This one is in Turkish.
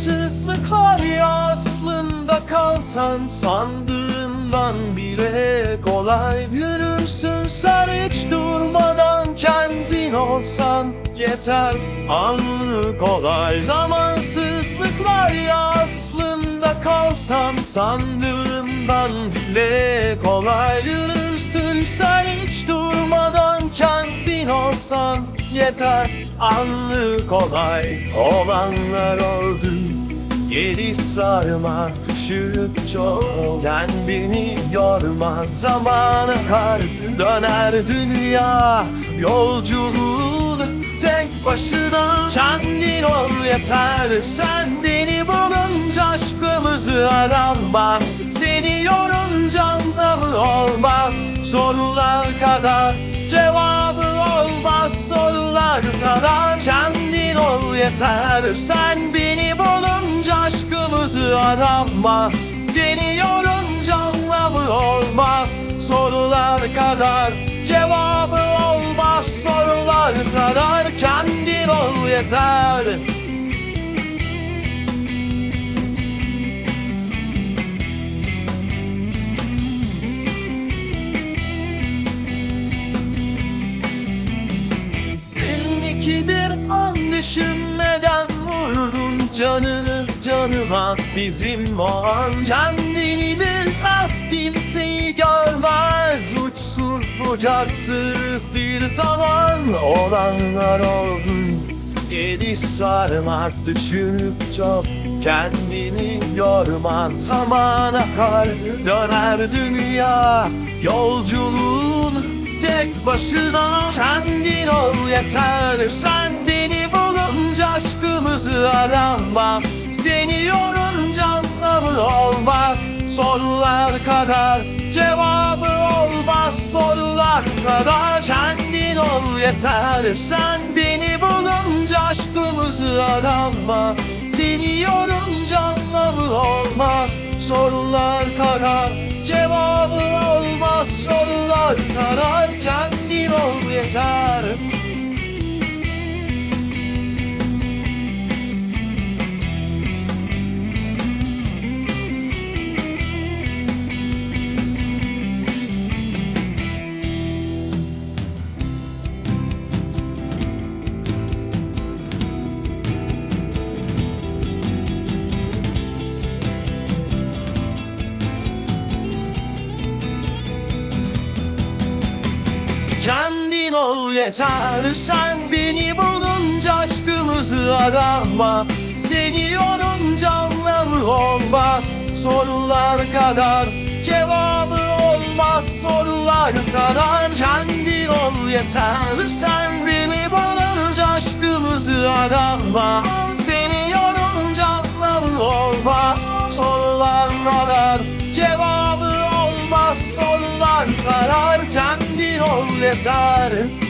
Zamansızlıklar ya aslında kalsan Sandığından bile kolay. Yürürsün sen hiç durmadan kendin olsan Yeter anlık olay Zamansızlıklar ya aslında kalsan Sandığından bile kolay. Yürürsün sen hiç durmadan kendin olsan Yeter anlık olay Olanlar oldu Yedi sarma Çürük çok. Kendini yorma Zaman akar Döner dünya. Yolculuğun Tek başına. Kendin ol yeter Sen beni bulunca Aşkımızı arama Seni yorunca anlamı olmaz Sorular kadar Cevabı olmaz. Sorular sana. Kendin yeter. Sen beni bulunca aşkımızı arama. Seni yorunca anlamı olmaz. Sorular kadar Cevabı olmaz. Sorular sarar. Kendin ol yeter canını canıma Bizim o an kendini bilmez kimseyi görmez. Uçsuz bucaksız bir zaman. Olanlar oldu Yedi sarmak düşünüp çok. Kendini yorma Zaman akar. Döner dünya yolculuğun Tek başına. Kendin ol yeter Sen aşkımızı arama Seni yorunca anlamı olmaz. Sorular kadar cevabı olmaz Sorular sarar kendin ol yeter Sen beni bulunca aşkımızı arama. Seni yorunca anlamı olmaz Sorular kadar cevabı olmaz. Sorular sarar kendin ol yeter Kendin ol yeter Sen beni bulunca aşkımızı arama. Seni yorunca anlamı olmaz Sorular kadar cevabı olmaz Sorular sarar Kendin ol yeter Sen beni bulunca aşkımızı arama. Seni yorunca anlamı olmaz Sorular kadar cevabı olmaz Sorular ol yeter